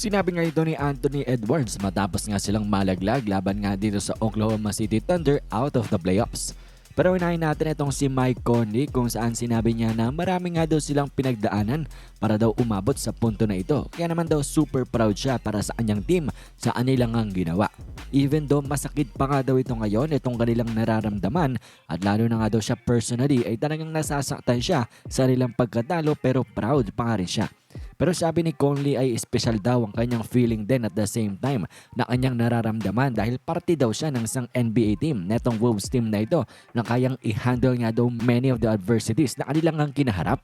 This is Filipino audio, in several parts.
Sinabi nga ito ni Anthony Edwards matapos nga silang malaglag laban nga dito sa Oklahoma City Thunder out of the playoffs. Pero unahin natin itong si Mike Conley kung saan sinabi niya na marami nga daw silang pinagdaanan para daw umabot sa punto na ito. Kaya naman daw super proud siya para sa kanyang team sa kanilang ang ginawa. Even though masakit pa nga daw ito ngayon, itong kanilang nararamdaman at lalo na nga daw siya personally ay talagang nasasaktan siya sa kanilang pagkatalo pero proud pa nga rin siya. Pero sabi ni Conley ay special daw ang kanyang feeling din at the same time na kanyang nararamdaman dahil parte daw siya ng isang NBA team netong Wolves team na ito na kayang i-handle nga daw many of the adversities na kanilang ang kinaharap.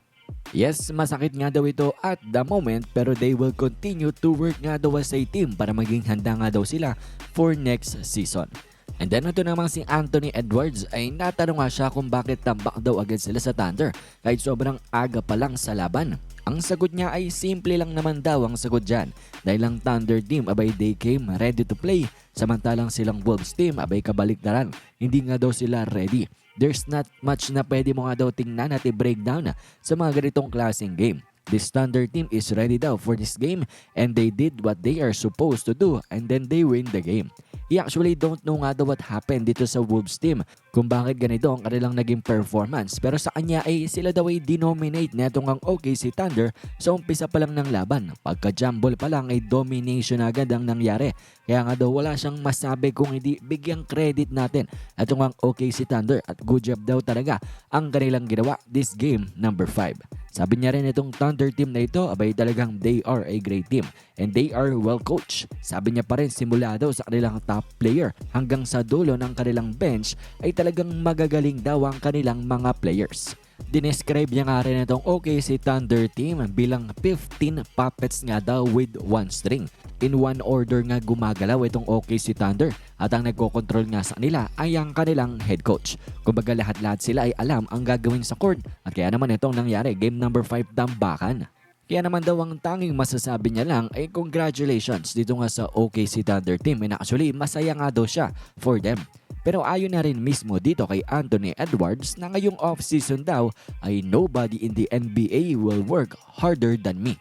Yes, masakit nga daw ito at the moment pero they will continue to work nga daw as a team para maging handa nga daw sila for next season. And then ito namang si Anthony Edwards ay natanong nga siya kung bakit tambak daw agad sila sa Thunder kahit sobrang aga pa lang sa laban. Ang sagot niya ay simple lang naman daw ang sagot dyan dahil ang Thunder team abay they came ready to play samantalang silang Wolves team abay kabaliktaran hindi nga daw sila ready. There's not much na pwede mo nga daw tingnan at i-breakdown sa mga ganitong klaseng game. This Thunder team is ready daw for this game and they did what they are supposed to do and then they win the game. He actually don't know nga daw what happened dito sa Wolves team kung bakit ganito ang kanilang naging performance pero sa kanya ay sila daw ay dinominate netong ang OKC Thunder sa umpisa pa lang ng laban. Pagka-jumble pa lang ay domination agad ang nangyari. Kaya nga daw wala siyang masabi kung hindi bigyang credit natin itong ang OKC Thunder at good job daw talaga ang kanilang ginawa this game number 5. Sabi niya rin itong Thunder team na ito, abay talagang they are a great team and they are well coached. Sabi niya pa rin simula daw sa kanilang top player hanggang sa dulo ng kanilang bench ay talagang magagaling daw ang kanilang mga players. Dinescribe niya nga rin itong OKC Thunder team bilang 15 puppets nga daw with one string. In one order nga gumagalaw itong OKC Thunder at ang nagkocontrol nga sa kanila ay ang kanilang head coach. Kumbaga lahat-lahat sila ay alam ang gagawin sa court at kaya naman itong nangyari game number 5 tambakan. Kaya naman daw ang tanging masasabi niya lang ay congratulations dito nga sa OKC Thunder team and actually masaya nga daw siya for them. Pero ayon na rin mismo dito kay Anthony Edwards na ngayong off-season daw ay nobody in the NBA will work harder than me.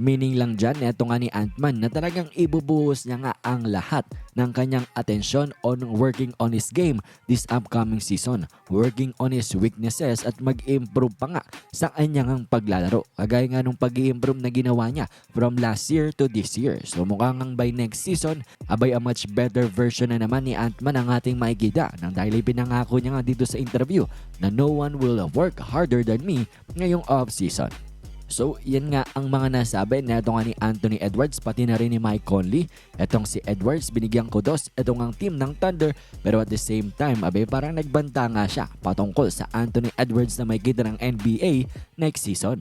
Meaning lang dyan, eto nga ni Ant-Man na talagang ibubuhos niya nga ang lahat ng kanyang atensyon on working on his game this upcoming season. Working on his weaknesses at mag-improve pa nga sa kanyang paglalaro. Kagaya nga nung pag improve na ginawa niya from last year to this year. So mukhang ang by next season, abay a much better version na naman ni Ant-Man ang ating makikita. Nang dahil pinangako niya nga dito sa interview na no one will work harder than me ngayong off-season. So, yan nga ang mga nasabi na ito nga ni Anthony Edwards pati na rin ni Mike Conley. Etong si Edwards binigyan kudos itong ang team ng Thunder pero at the same time abe parang nagbanta nga siya patungkol sa Anthony Edwards na may kita ng NBA next season.